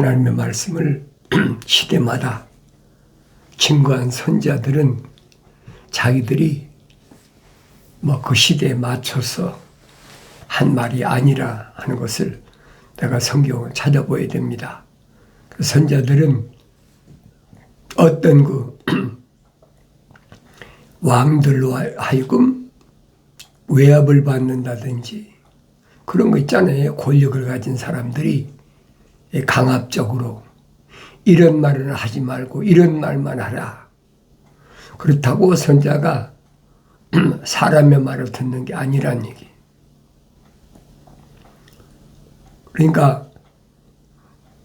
하나님의 말씀을 시대마다 증거한 선자들은 자기들이 뭐 그 시대에 맞춰서 한 말이 아니라 하는 것을 내가 성경을 찾아보야 됩니다. 그 선자들은 어떤 그 왕들로 하여금 외압을 받는다든지 그런 거 있잖아요. 권력을 가진 사람들이 강압적으로 이런 말을 하지 말고 이런 말만 하라. 그렇다고 선자가 사람의 말을 듣는 게 아니란 얘기. 그러니까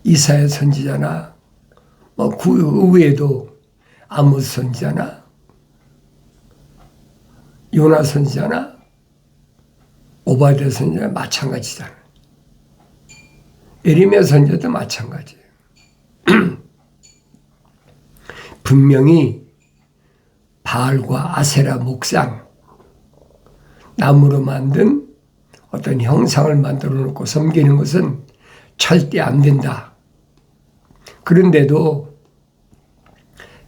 이사야 선지자나 뭐그 외에도 아모스 선지자나 요나 선지자나 오바데 선지자 마찬가지잖아. 에리메 선지자도 마찬가지예요. 분명히 바알과 아세라 목상 나무로 만든 어떤 형상을 만들어 놓고 섬기는 것은 절대 안 된다. 그런데도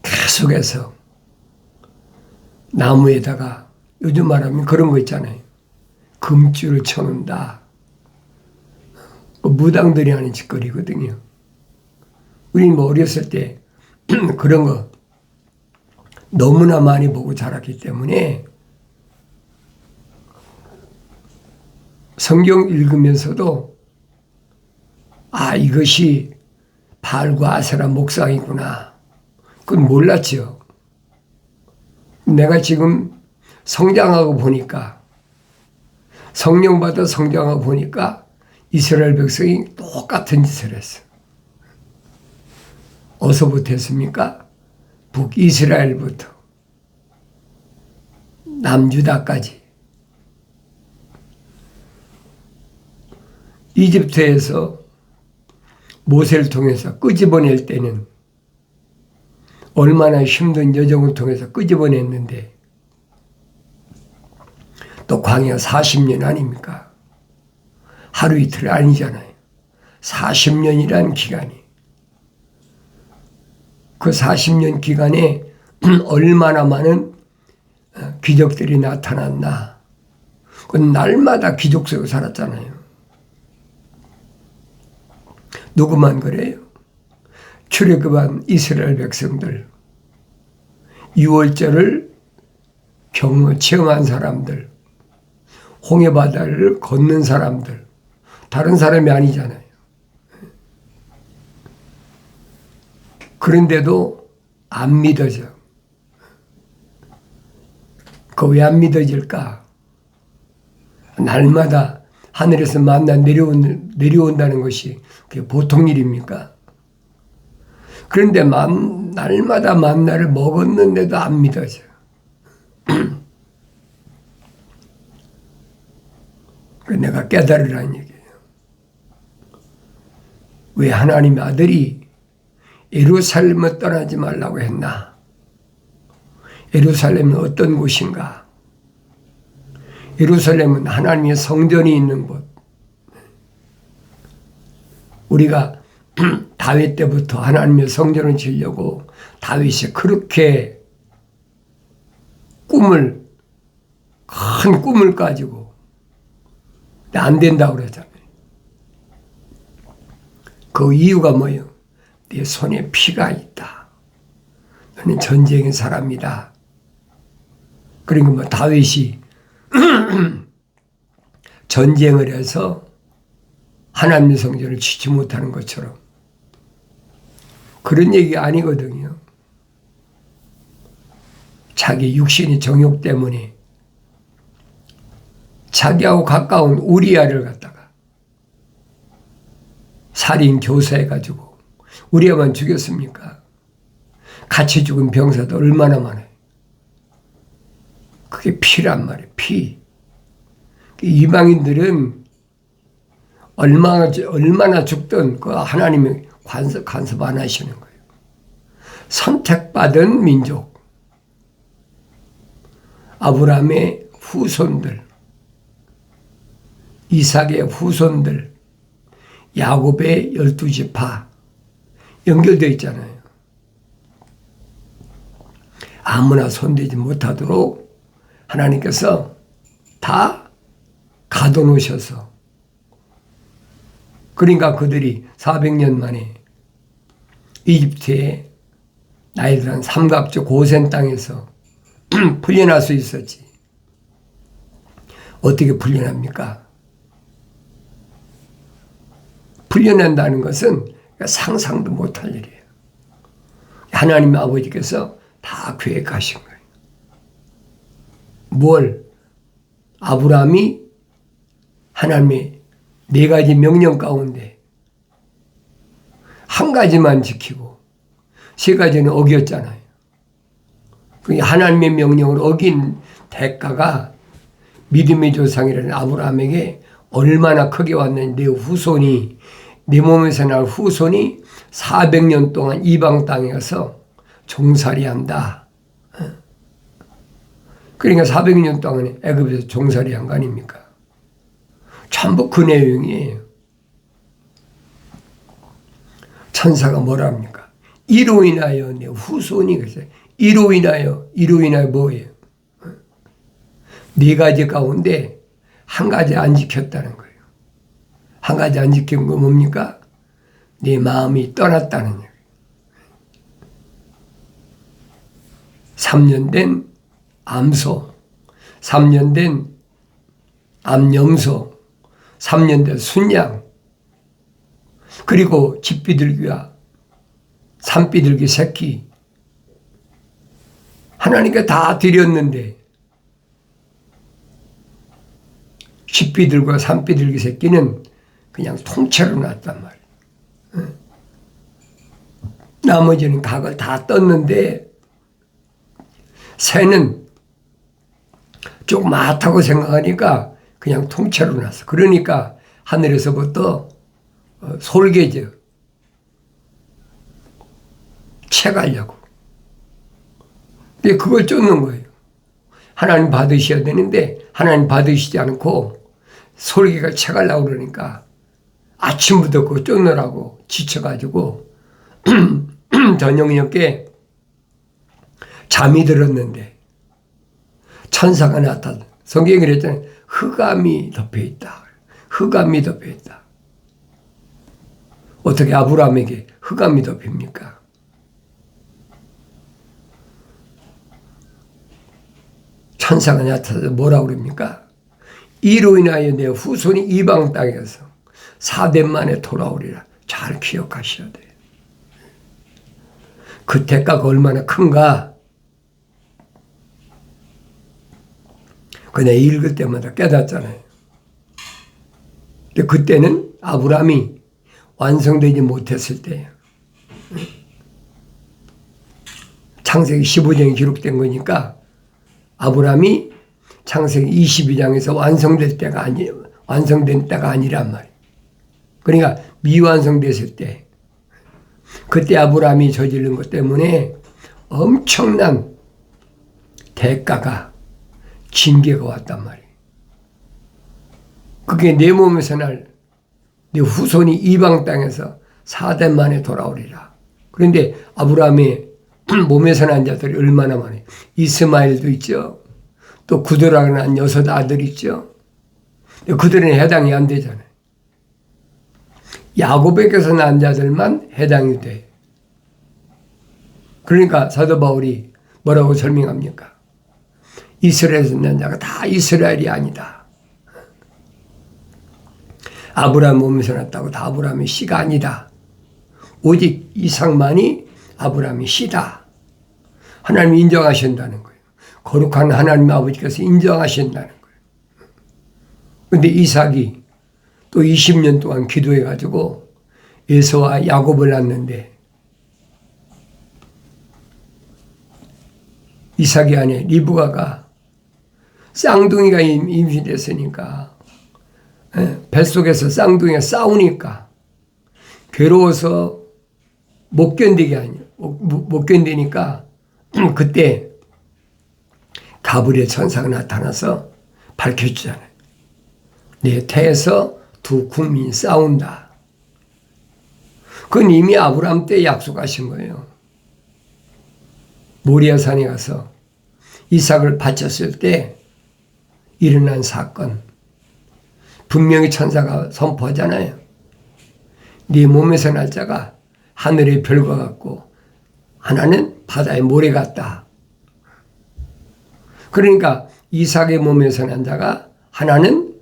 계속해서 나무에다가 요즘 말하면 그런 거 있잖아요. 금줄을 쳐놓는다. 그 무당들이 하는 짓거리거든요. 우리 뭐 어렸을 때 그런 거 너무나 많이 보고 자랐기 때문에 성경 읽으면서도 아 이것이 발과 아세라 목상이구나. 그건 몰랐죠. 내가 지금 성장하고 보니까 성령 받아 성장하고 보니까 이스라엘 백성이 똑같은 짓을 했어. 어서부터 했습니까? 북이스라엘부터 남유다까지 이집트에서 모세를 통해서 끄집어낼 때는 얼마나 힘든 여정을 통해서 끄집어냈는데 또 광야 40년 아닙니까? 하루 이틀 아니잖아요. 40년이라는 기간이. 그 40년 기간에 얼마나 많은 어, 기적들이 나타났나. 그 날마다 기적 속에 살았잖아요. 누구만 그래요? 출애굽한 이스라엘 백성들, 6월절을 경험 체험한 사람들, 홍해 바다를 걷는 사람들, 다른 사람이 아니잖아요. 그런데도 안 믿어져. 그 왜 안 믿어질까? 날마다 하늘에서 만나 내려온, 내려온다는 것이 그게 보통 일입니까? 그런데 만, 날마다 만나를 먹었는데도 안 믿어져. 내가 얘기예요. 왜 하나님의 아들이 예루살렘을 떠나지 말라고 했나? 예루살렘은 어떤 곳인가? 예루살렘은 하나님의 성전이 있는 곳. 우리가 다윗 때부터 하나님의 성전을 지려고 다윗이 그렇게 꿈을 큰 꿈을 가지고 안 된다고 그러잖아요. 그 이유가 뭐예요? 네 손에 피가 있다. 너는 전쟁의 사람이다. 그러니까 뭐 다윗이 전쟁을 해서 하나님의 성전을 치지 못하는 것처럼 그런 얘기 아니거든요. 자기 육신의 정욕 때문에 자기하고 가까운 우리아를 갖다가 살인 교사해가지고 우리아만 죽였습니까? 같이 죽은 병사도 얼마나 많아요. 그게 피란 말이에요. 피. 이방인들은 얼마나 얼마나 죽든 그 하나님이 간섭 간섭 안 하시는 거예요. 선택받은 민족. 아브라함의 후손들, 이삭의 후손들, 야곱의 열두 지파, 연결되어 있잖아요. 아무나 손대지 못하도록 하나님께서 다 가둬놓으셔서 그러니까 그들이 400년 만에 이집트의 나이들한 삼갑주 고센 땅에서 풀려날 수 있었지. 어떻게 풀려납니까? 풀려난다는 것은 상상도 못할 일이에요. 하나님 아버지께서 다 계획하신 거예요. 뭘? 아브라함이 하나님의 네 가지 명령 가운데 한 가지만 지키고 세 가지는 어겼잖아요. 하나님의 명령을 어긴 대가가 믿음의 조상이라는 아브라함에게 얼마나 크게 왔는지 내 후손이 내 몸에서 날 후손이 400년 동안 이방 땅에 가서 종살이 한다. 그러니까 400년 동안 애굽에서 종살이 한 거 아닙니까? 전부 그 내용이에요. 천사가 뭐라 합니까? 이로 인하여 내 후손이 그래서 이로 인하여 이로 인하여 뭐예요? 네 가지 가운데 한 가지 안 지켰다는 거예요. 한 가지 안 지킨 거 뭡니까? 네 마음이 떠났다는 얘기예요. 3년 된 암소, 3년 된 암염소, 3년 된 순양, 그리고 집비둘기와 산비둘기 새끼, 하나님께 다 드렸는데, 집비들과 산비둘기 새끼는 그냥 통째로 놨단 말이에요. 나머지는 각을 다 떴는데, 새는 좀 많다고 생각하니까 그냥 통째로 났어. 그러니까 하늘에서부터 어, 솔개져. 채가려고. 근데 그걸 쫓는 거예요. 하나님 받으셔야 되는데 하나님 받으시지 않고 솔개가 채가려고 그러니까 아침부터 그거 쫓느라고 지쳐가지고 저녁녘에 잠이 들었는데 천사가 나타나. 성경이 그랬잖아요. 흑암이 덮여 있다. 흑암이 덮여 있다. 어떻게 아브라함에게 흑암이 덮입니까? 천사가 나타나서 뭐라 그럽니까? 이로 인하여 내 후손이 이방 땅에서 사대 만에 돌아오리라. 잘 기억하셔야 돼요. 그 대가가 얼마나 큰가? 그냥 읽을 때마다 깨닫잖아요. 근데 그때는 아브라함이 완성되지 못했을 때예요. 창세기 15장에 기록된 거니까 아브라함이 창세기 22장에서 완성될 때가 아니 완성된 때가 아니란 말이에요. 그러니까 미완성됐을 때 그때 아브라함이 저지른 것 때문에 엄청난 대가가 징계가 왔단 말이에요. 그게 내 몸에서 날, 내 후손이 이방 땅에서 사대 만에 돌아오리라. 그런데 아브라함의 몸에서 난 자들이 얼마나 많아요. 이스마엘도 있죠. 또 구드라가 난 여섯 아들 있죠. 그들은 해당이 안 되잖아요. 야곱에게서 난 자들만 해당이 돼. 그러니까 사도 바울이 뭐라고 설명합니까? 이스라엘에서 난 자가 다 이스라엘이 아니다. 아브라함 몸에서 났다고 다 아브라함의 씨가 아니다. 오직 이상만이 아브라함의 씨다. 하나님이 인정하신다는 거예요. 거룩한 하나님 아버지께서 인정하신다는 거예요. 근데 이삭이 또 20년 동안 기도해 가지고 에서와 야곱을 낳는데 이삭이 아내 리브가가 쌍둥이가 임신됐으니까 예, 뱃속에서 쌍둥이가 싸우니까 괴로워서 못 견디게 아니 못 견디니까 그때 가브리엘 천사가 나타나서 밝혀주잖아요. 내 태에서 두 국민이 싸운다. 그건 이미 아브라함 때 약속하신 거예요. 모리아산에 가서 이삭을 바쳤을 때 일어난 사건. 분명히 천사가 선포하잖아요. 네 몸에서 날 자가 하늘의 별과 같고 하나는 바다의 모래 같다. 그러니까 이삭의 몸에서 난 자가 하나는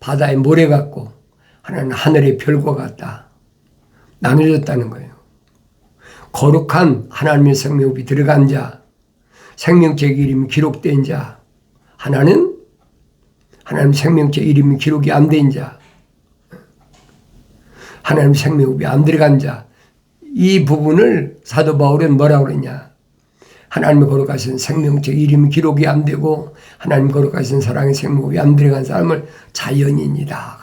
바다의 모래 같고 하나는 하늘의 별과 같다. 나눠졌다는 거예요. 거룩한 하나님의 생명이 들어간 자, 생명책 이름이 기록된 자, 하나는 하나님 생명책 이름이 기록이 안 된 자, 하나님 생명이 안 들어간 자, 이 부분을 사도 바울은 뭐라고 그랬냐? 하나님의 거룩하신 생명책 이름이 기록이 안 되고 하나님 거룩하신 사랑의 생명이 안 들어간 사람을 자연인이다.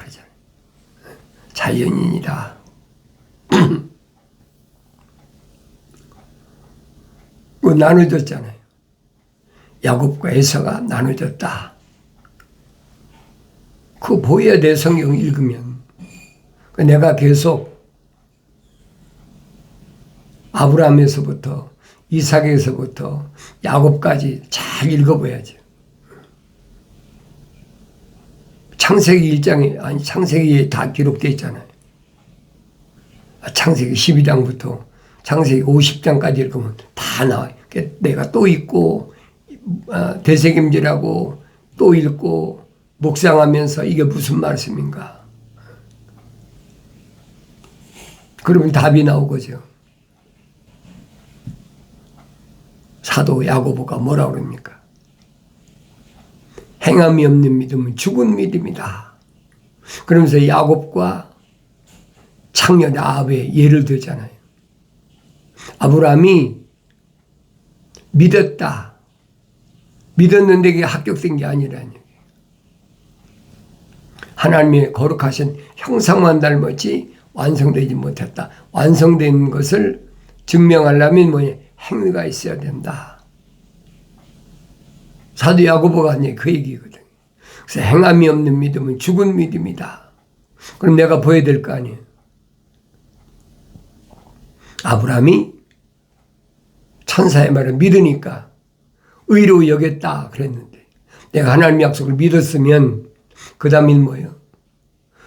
자연인이다. 그 나눠졌잖아요. 야곱과 에서가 나눠졌다. 그 보여야 돼 성경 읽으면. 그 내가 계속 아브라함에서부터 이삭에서부터 야곱까지 잘 읽어봐야죠. 창세기 1장에 아니 창세기에 다 기록되어 있잖아요. 창세기 12장부터 창세기 50장까지 읽으면 다 나와요. 내가 또 읽고 아, 대세김질하고 또 읽고 묵상하면서 이게 무슨 말씀인가. 그러면 답이 나오거죠. 사도 야고보가 뭐라 그럽니까? 행함이 없는 믿음은 죽은 믿음이다. 그러면서 야곱과 창녀 아합의 예를 들잖아요. 아브라함이 믿었다. 믿었는데 이게 합격된 게 아니라니. 하나님의 거룩하신 형상만 닮았지 완성되지 못했다. 완성된 것을 증명하려면 뭐냐? 행위가 있어야 된다. 사도 야고보가 그 얘기거든. 그래서 행함이 없는 믿음은 죽은 믿음이다. 그럼 내가 보여야 될 거 아니에요. 아브라함이 천사의 말을 믿으니까 의로 여겼다 그랬는데 내가 하나님 약속을 믿었으면 그 다음엔 뭐예요?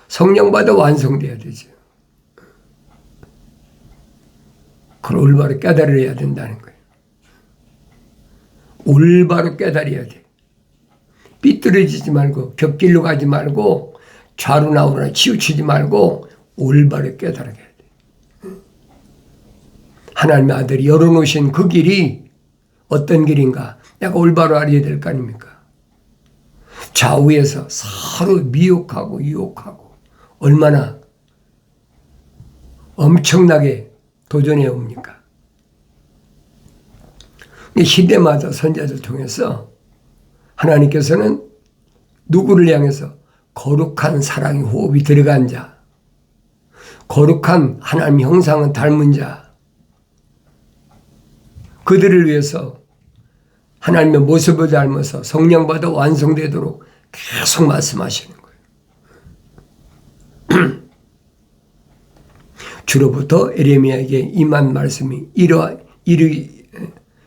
성령 받아 완성돼야 되죠. 그걸 올바로 깨달아야 된다는 거예요. 올바로 깨달아야 돼. 삐뚤어지지 말고 겹길로 가지 말고 좌로 나오나 치우치지 말고 올바로 깨달아야 돼. 하나님의 아들이 열어놓으신 그 길이 어떤 길인가 내가 올바로 알아야 될 거 아닙니까? 좌우에서 서로 미혹하고 유혹하고 얼마나 엄청나게 도전해 옵니까? 시대마다 선자들 통해서 하나님께서는 누구를 향해서 거룩한 사랑의 호흡이 들어간 자, 거룩한 하나님 형상은 닮은 자, 그들을 위해서 하나님의 모습을 닮아서 성령받아 완성되도록 계속 말씀하시는 거예요. 주로부터 에레미야에게 임한 말씀이 이러 이르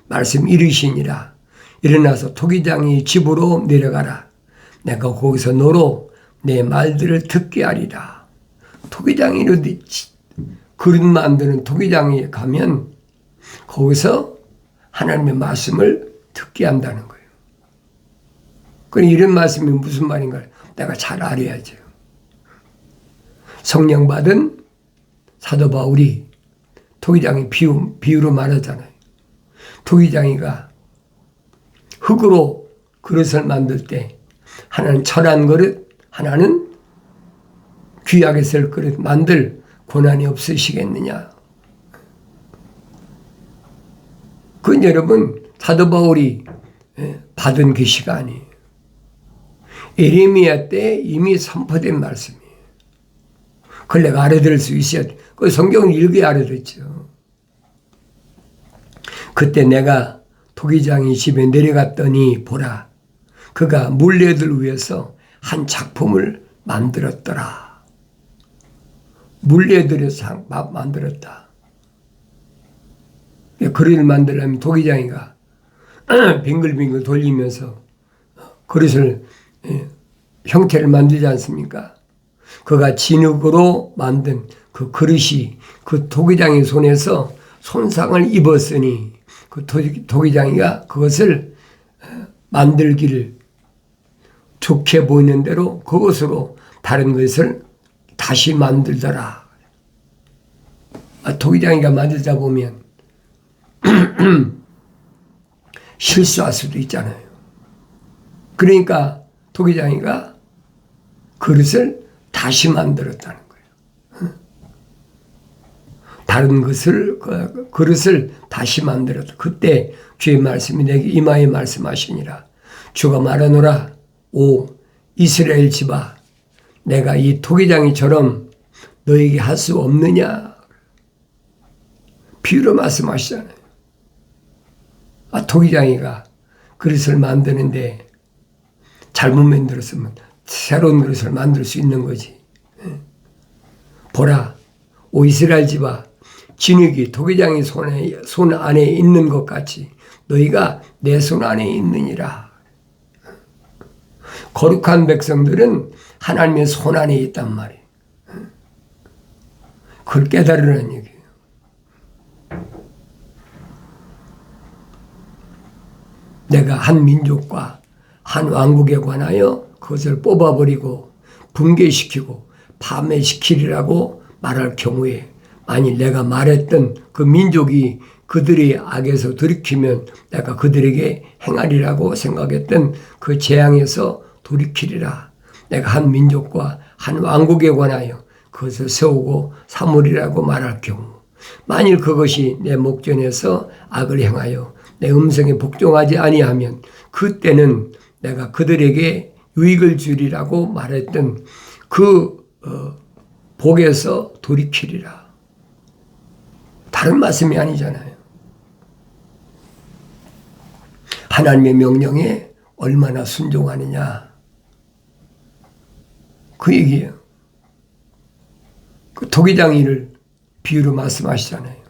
말씀 이르시니라 일어나서 토기장이 집으로 내려가라 내가 거기서 너로 내 말들을 듣게 하리라 토기장이 이르듯 그릇 만드는 토기장에 가면 거기서 하나님의 말씀을 듣게 한다는 거예요. 그럼 이런 말씀이 무슨 말인가 내가 잘 알아야죠. 성령 받은 사도 바울이 토기장이 비유, 비유로 말하잖아요. 토기장이가 흙으로 그릇을 만들 때 하나는 철한 그릇, 하나는 귀하게 쓸 그릇 만들 고난이 없으시겠느냐. 그건 여러분 사도 바울이 예, 받은 계시가 그 아니에요. 에레미야 때 이미 선포된 말씀이에요. 그걸 내가 알아들을 수 있어야 돼. 그 성경을 읽어야 알아듣죠. 그때 내가 토기장이 집에 내려갔더니 보라. 그가 물레들 위해서 한 작품을 만들었더라. 물레들여서 밥 만들었다. 그릇을 만들려면 도기장이가 빙글빙글 돌리면서 그릇을 예, 형태를 만들지 않습니까? 그가 진흙으로 만든 그 그릇이 그 도기장의 손에서 손상을 입었으니 그 도기장이가 그것을 어, 만들기를 좋게 보이는 대로 그것으로 다른 것을 다시 만들더라. 아, 도기장이가 만들다 보면 실수할 수도 있잖아요. 그러니까 도기장이가 그릇을 다시 만들었다는. 다른 것을 그 그릇을 다시 만들었다. 그때 주의 말씀이 내게 이마에 말씀하시니라. 주가 말하노라. 오 이스라엘 집아 내가 이 토기장이처럼 너에게 할 수 없느냐? 비유로 말씀하시잖아요. 아, 토기장이가 그릇을 만드는데 잘못 만들었으면 새로운 그릇을 만들 수 있는 거지. 예. 보라, 오 이스라엘 집아, 진흙이 토기장의 손에, 손 안에 있는 것 같이 너희가 내 손 안에 있느니라. 거룩한 백성들은 하나님의 손 안에 있단 말이에요. 그걸 깨달으라는 얘기예요. 내가 한 민족과 한 왕국에 관하여 그것을 뽑아버리고 붕괴시키고 파멸시키리라고 말할 경우에 만일 내가 말했던 그 민족이 그들의 악에서 돌이키면 내가 그들에게 행하리라고 생각했던 그 재앙에서 돌이키리라. 내가 한 민족과 한 왕국에 관하여 그것을 세우고 사물이라고 말할 경우 만일 그것이 내 목전에서 악을 행하여 내 음성에 복종하지 아니하면 그때는 내가 그들에게 유익을 주리라고 말했던 그 어, 복에서 돌이키리라. 다른 말씀이 아니잖아요. 하나님의 명령에 얼마나 순종하느냐. 그 얘기예요. 그 토기장이를 비유로 말씀하시잖아요.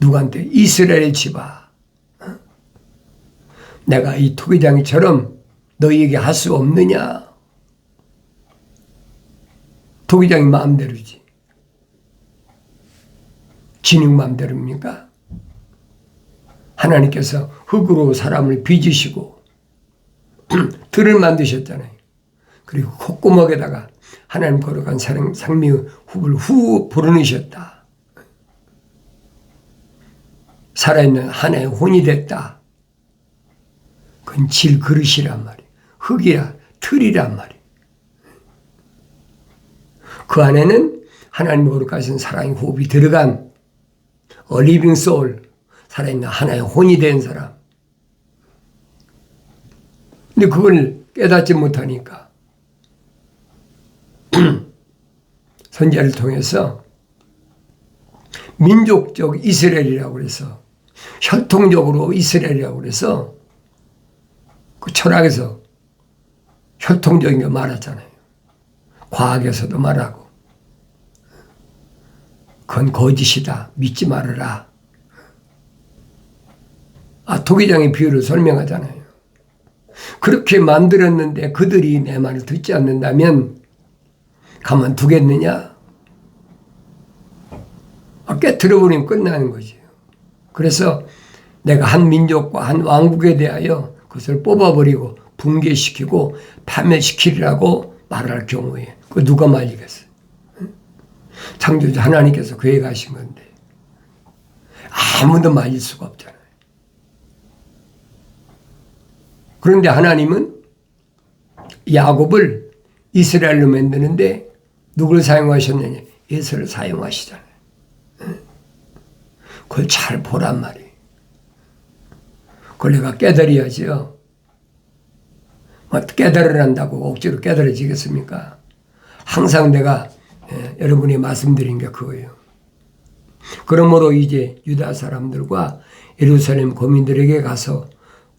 누구한테? 이스라엘 집아. 어? 내가 이 토기장이처럼 너희에게 할 수 없느냐? 토기장이 마음대로지. 진흙 마음대로입니까? 하나님께서 흙으로 사람을 빚으시고 들을 만드셨잖아요. 그리고 콧구멍에다가 하나님 사랑, 상미의 흡을 후 불어넣으셨다. 살아있는 하나의 혼이 됐다. 그건 질 그릇이란 말이에요. 흙이라, 틀이란 말이에요. 그 안에는 하나님 거룩하신 사랑의 호흡이 들어간 어 리빙 소울, 살아있는 하나의 혼이 된 사람. 근데 그걸 깨닫지 못하니까 선제를 통해서 민족적 이스라엘이라고 그래서 혈통적으로 이스라엘이라고 그래서 그 철학에서 혈통적인 거 말하잖아요. 과학에서도 말하고. 그건 거짓이다. 믿지 말아라. 아, 토기장의 비유를 설명하잖아요. 그렇게 만들었는데 그들이 내 말을 듣지 않는다면 가만 두겠느냐? 아, 깨트려버리면 끝나는 거죠. 그래서 내가 한 민족과 한 왕국에 대하여 그것을 뽑아버리고 붕괴시키고 파멸시키리라고 말할 경우에 그 누가 말리겠어요? 창조주 하나님께서 계획하신 건데 아무도 말릴 수가 없잖아요. 그런데 하나님은 야곱을 이스라엘로 만드는데 누구를 사용하셨느냐? 예수를 사용하시잖아요. 그걸 잘 보란 말이에요. 그걸 내가 깨달아야죠. 뭐 깨달으란다고 억지로 깨달아지겠습니까? 항상 내가 예, 여러분이 말씀드린 게 그거예요. 그러므로 이제 유다 사람들과 예루살렘 고민들에게 가서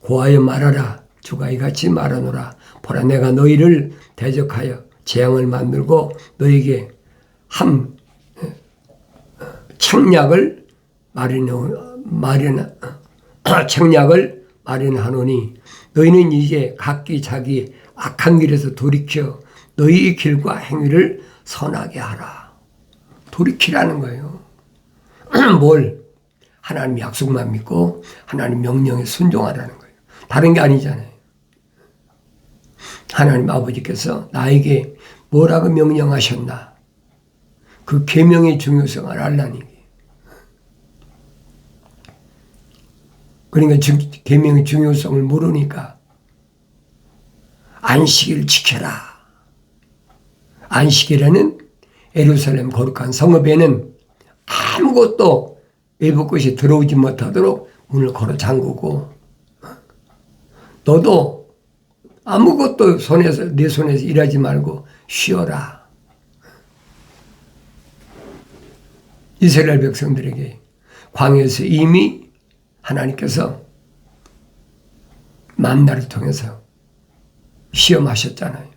고하여 말하라. 주가 이같이 말하노라. 보라 내가 너희를 대적하여 재앙을 만들고 너에게 한 책략을 마련해 마련 책략을 마련하노니 너희는 이제 각기 자기 악한 길에서 돌이켜 너희 길과 행위를 선하게 하라. 돌이키라는 거예요. 뭘 하나님 약속만 믿고 하나님 명령에 순종하라는 거예요. 다른 게 아니잖아요. 하나님 아버지께서 나에게 뭐라고 명령하셨나? 그 계명의 중요성을 알라니. 그러니까 계명의 중요성을 모르니까 안식일을 지켜라. 안식일에는 에루살렘 거룩한 성읍에는 아무것도 외부 것이 들어오지 못하도록 문을 걸어 잠그고 너도 아무것도 손에서 내 손에서 일하지 말고 쉬어라. 이스라엘 백성들에게 광야에서 이미 하나님께서 만나를 통해서 시험하셨잖아요.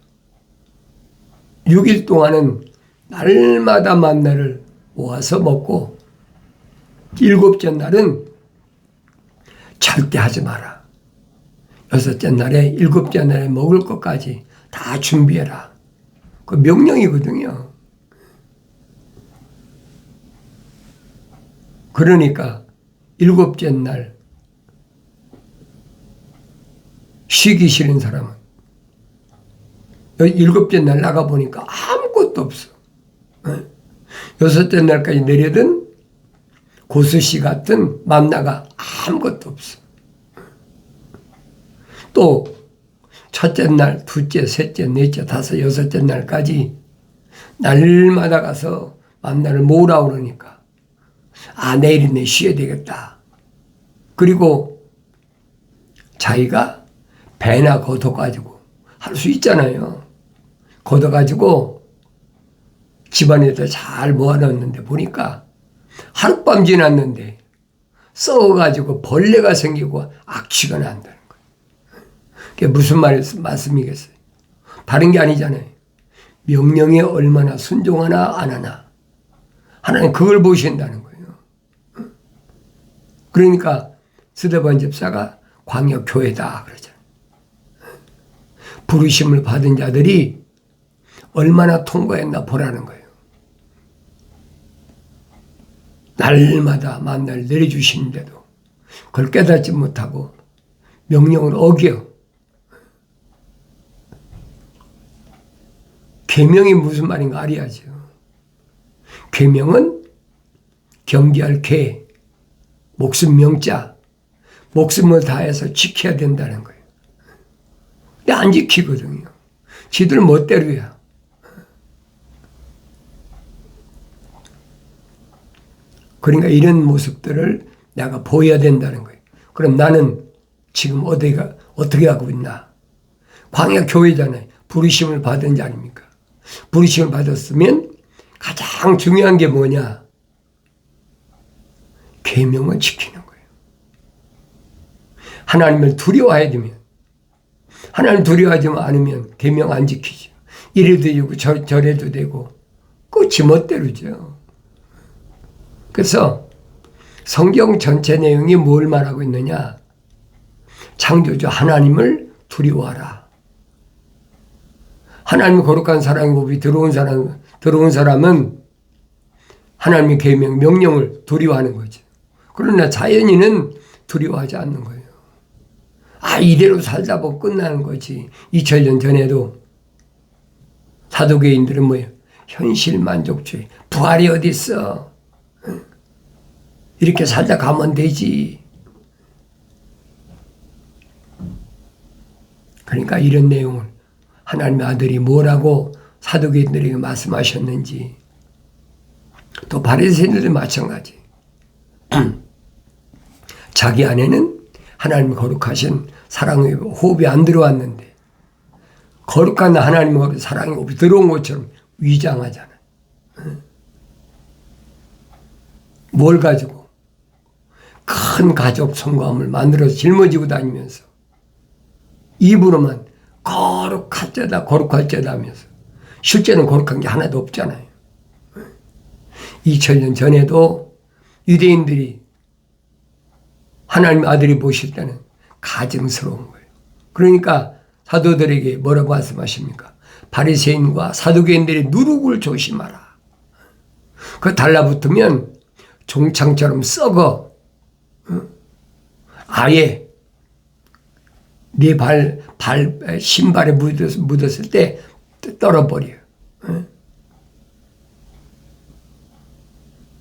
6일 동안은 날마다 만나를 모아서 먹고 일곱째 날은 절대 하지 마라. 여섯째 날에 일곱째 날에 먹을 것까지 다 준비해라. 그 명령이거든요. 그러니까 일곱째 날 쉬기 싫은 사람은 일곱째 날 나가 보니까 아무것도 없어. 어? 여섯째 날까지 내려든 고수씨 같은 만나가 아무것도 없어. 또 첫째 날, 둘째, 셋째, 넷째, 다섯, 여섯째 날까지 날마다 가서 만나를 모으라 그러니까 아 내일은 내 쉬어야 되겠다. 그리고 자기가 배나 걷어 가지고 할 수 있잖아요. 걷어가지고 집안에다 잘 모아놨는데 보니까 하룻밤 지났는데 썩어가지고 벌레가 생기고 악취가 난다는 거예요. 그게 무슨 말, 말씀이겠어요? 다른 게 아니잖아요. 명령에 얼마나 순종하나 안 하나. 하나님 그걸 보신다는 거예요. 그러니까 스데반 집사가 광역교회다 그러잖아요. 부르심을 받은 자들이 얼마나 통과했나 보라는 거예요. 날마다 만날 내려주시는데도 그걸 깨닫지 못하고 명령을 어겨. 계명이 무슨 말인가 알아야죠. 계명은 경계할 개, 목숨 명자, 목숨을 다해서 지켜야 된다는 거예요. 근데 안 지키거든요. 지들 멋대로야. 그러니까 이런 모습들을 내가 보여야 된다는 거예요. 그럼 나는 지금 어디가 어떻게 하고 있나? 광야 교회잖아요. 부르심을 받은 자 아닙니까? 부르심을 받았으면 가장 중요한 게 뭐냐? 계명을 지키는 거예요. 하나님을 두려워해야 되면 하나님 두려워하지 않으면 계명 안 지키죠. 이래도 되고 저, 저래도 되고 끝이 멋대로죠. 그래서 성경 전체 내용이 뭘 말하고 있느냐? 창조주 하나님을 두려워하라. 하나님 거룩한 법이 들어온 사람, 들어온 사람은 하나님의 계명, 명령을 두려워하는 거죠. 그러나 자연인은 두려워하지 않는 거예요. 아, 이대로 살다 보면 끝나는 거지. 2000년 전에도 사도계인들은 뭐예요? 현실 만족주의. 부활이 어디 있어? 이렇게 살다 가면 되지. 그러니까 이런 내용을 하나님의 아들이 뭐라고 사도계인들에게 말씀하셨는지 또 바리새인들도 마찬가지. 자기 안에는 하나님 거룩하신 사랑의 호흡이 안 들어왔는데 거룩한 하나님의 사랑의 호흡이 들어온 것처럼 위장하잖아. 뭘 가지고 큰 가족 성과함을 만들어서 짊어지고 다니면서 입으로만 거룩할 죄다 거룩할 죄다 하면서 실제는 거룩한 게 하나도 없잖아요. 2000년 전에도 유대인들이 하나님 아들이 보실 때는 가증스러운 거예요. 그러니까 사도들에게 뭐라고 말씀하십니까? 바리새인과 사두개인들의 누룩을 조심하라. 그 달라붙으면 종창처럼 썩어. 어? 아예 네 발, 발, 신발에 묻었, 묻었을 때 떨어버려요. 어?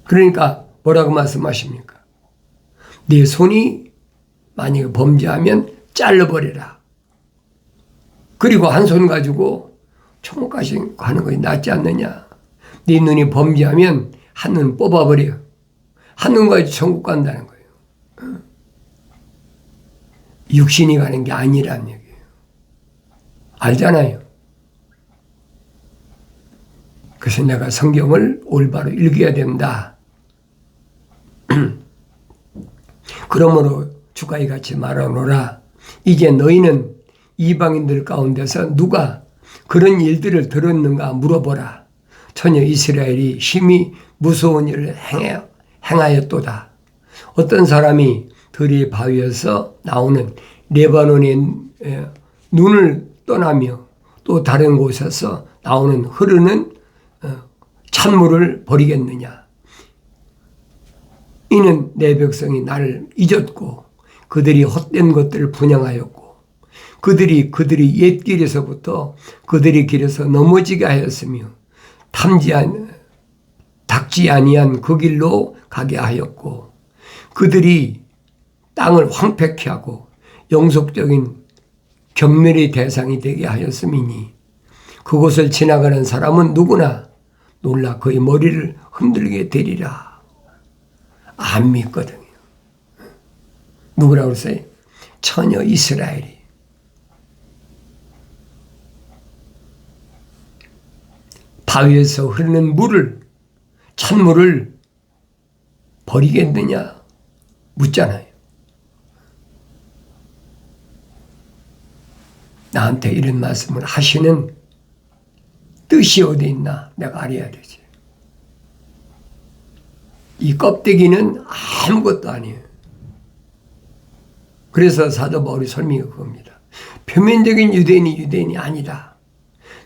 그러니까 뭐라고 말씀하십니까? 네 손이 만약에 범죄하면 잘라버려라. 그리고 한 손 가지고 총까지 가는 것이 낫지 않느냐. 네 눈이 범죄하면 한 눈 뽑아버려. 한 눈 가지고 천국 간다는. 어? 육신이 가는 게 아니란 얘기예요. 알잖아요. 그래서 내가 성경을 올바로 읽어야 된다. 그러므로 주가 이 같이 말하노라. 이제 너희는 이방인들 가운데서 누가 그런 일들을 들었는가 물어보라. 처녀 이스라엘이 심히 무서운 일을 행하였도다. 어떤 사람이 들이 바위에서 나오는 레바논의 눈을 떠나며 또 다른 곳에서 나오는 흐르는 어, 찬물을 버리겠느냐. 이는 내 백성이 나를 잊었고 그들이 헛된 것들을 분양하였고 그들이 그들이 옛 길에서부터 그들이 길에서 넘어지게 하였으며 탐지 안 닥지 아니한 그 길로 가게 하였고 그들이 땅을 황폐케 하고 영속적인 경멸의 대상이 되게 하였음이니 그곳을 지나가는 사람은 누구나 놀라 그의 머리를 흔들게 되리라. 안 믿거든요. 누구라고 그랬어요? 처녀 이스라엘이. 바위에서 흐르는 물을, 찬물을 버리겠느냐? 묻잖아요. 나한테 이런 말씀을 하시는 뜻이 어디 있나 내가 알아야 되지. 이 껍데기는 아무것도 아니에요. 그래서 사도 바울이 설명이 그겁니다. 표면적인 유대인이 유대인이 아니다.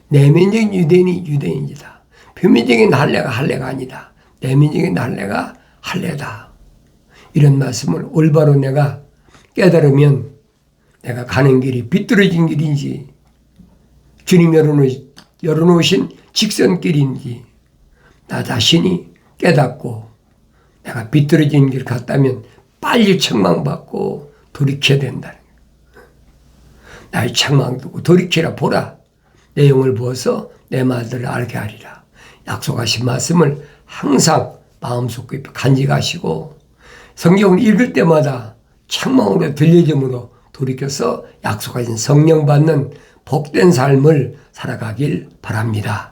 내면적인 유대인이 유대인이다. 표면적인 할례가 할례가 아니다. 내면적인 할례가 할례다. 이런 말씀을 올바로 내가 깨달으면 내가 가는 길이 비뚤어진 길인지 주님 열어놓으신, 직선길인지 나 자신이 깨닫고 내가 비뚤어진 길 갔다면 빨리 책망받고 돌이켜야 거예요. 나의 책망 두고 돌이키라 보라. 내 영을 부어서 내 말들을 알게 하리라. 약속하신 말씀을 항상 마음속 깊이 간직하시고 성경을 읽을 때마다 책망으로 들려짐으로 돌이켜서 약속하신 성령 받는 복된 삶을 살아가길 바랍니다.